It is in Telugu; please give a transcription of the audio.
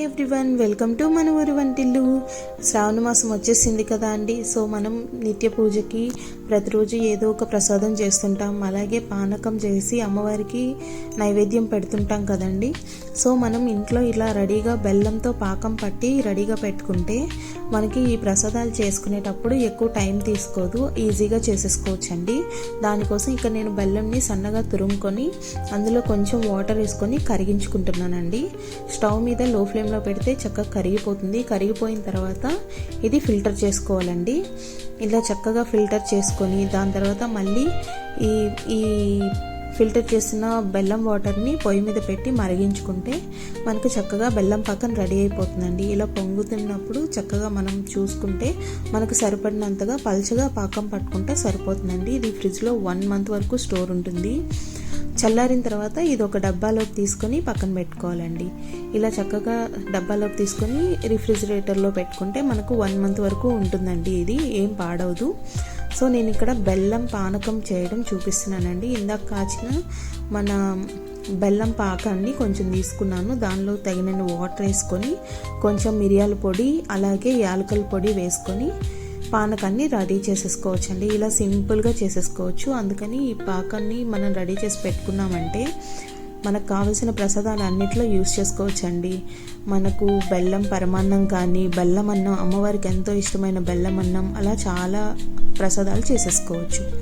హాయ్ ఎవ్రీవన్ వెల్కమ్ టు మన ఊరి వంటిల్లు శ్రావణ మాసం వచ్చేసింది కదా అండి. సో మనం నిత్య పూజకి ప్రతిరోజు ఏదో ఒక ప్రసాదం చేస్తుంటాం. అలాగే పానకం చేసి అమ్మవారికి నైవేద్యం పెడుతుంటాం కదండి. సో మనం ఇంట్లో ఇలా రెడీగా బెల్లంతో పాకం పట్టి రెడీగా పెట్టుకుంటే మనకి ఈ ప్రసాదాలు చేసుకునేటప్పుడు ఎక్కువ టైం తీసుకోదు. ఈజీగా చేసేసుకోవచ్చండి. దానికోసం ఇక్కడ నేను బెల్లంని సన్నగా తురుముకొని అందులో కొంచెం వాటర్ వేసుకొని కరిగించుకుంటున్నానండి. స్టవ్ మీద లో ఫ్లేమ్ వాటర్లో పెడితే చక్కగా కరిగిపోతుంది. కరిగిపోయిన తర్వాత ఇది ఫిల్టర్ చేసుకోవాలండి. ఇలా చక్కగా ఫిల్టర్ చేసుకొని దాని తర్వాత మళ్ళీ ఈ ఈ ఫిల్టర్ చేసిన బెల్లం వాటర్ని పొయ్యి మీద పెట్టి మరిగించుకుంటే మనకు చక్కగా బెల్లం పాకం రెడీ అయిపోతుందండి. ఇలా పొంగుతున్నప్పుడు చక్కగా మనం చూసుకుంటే మనకు సరిపడినంతగా పల్చగా పాకం పట్టుకుంటే సరిపోతుందండి. ఇది ఫ్రిడ్జ్లో వన్ మంత్ వరకు స్టోర్ ఉంటుంది. చల్లారిన తర్వాత ఇది ఒక డబ్బాలోకి తీసుకొని పక్కన పెట్టుకోవాలండి. ఇలా చక్కగా డబ్బాలోకి తీసుకొని రిఫ్రిజిరేటర్లో పెట్టుకుంటే మనకు వన్ మంత్ వరకు ఉంటుందండి ఇది ఏం పాడవదు. సో నేను ఇక్కడ బెల్లం పానకం చేయడం చూపిస్తున్నానండి. ఇందాక కాచిన మన బెల్లం పాకాన్ని కొంచెం తీసుకున్నాను. దానిలో తగినన్ని వాటర్ వేసుకొని కొంచెం మిరియాల పొడి అలాగే యాలకల పొడి వేసుకొని పానకాన్ని రెడీ చేసేసుకోవచ్చండి. ఇలా సింపుల్గా చేసేసుకోవచ్చు. అందుకని ఈ పాకాన్ని మనం రెడీ చేసి పెట్టుకున్నామంటే మనకు కావలసిన ప్రసాదాలు అన్నిట్లో యూస్ చేసుకోవచ్చండి. మనకు బెల్లం పరమాన్నం కానీ బెల్లం అన్నం అమ్మవారికి ఎంతో ఇష్టమైన బెల్లం అన్నం అలా చాలా ప్రసాదాలు చేసేసుకోవచ్చు.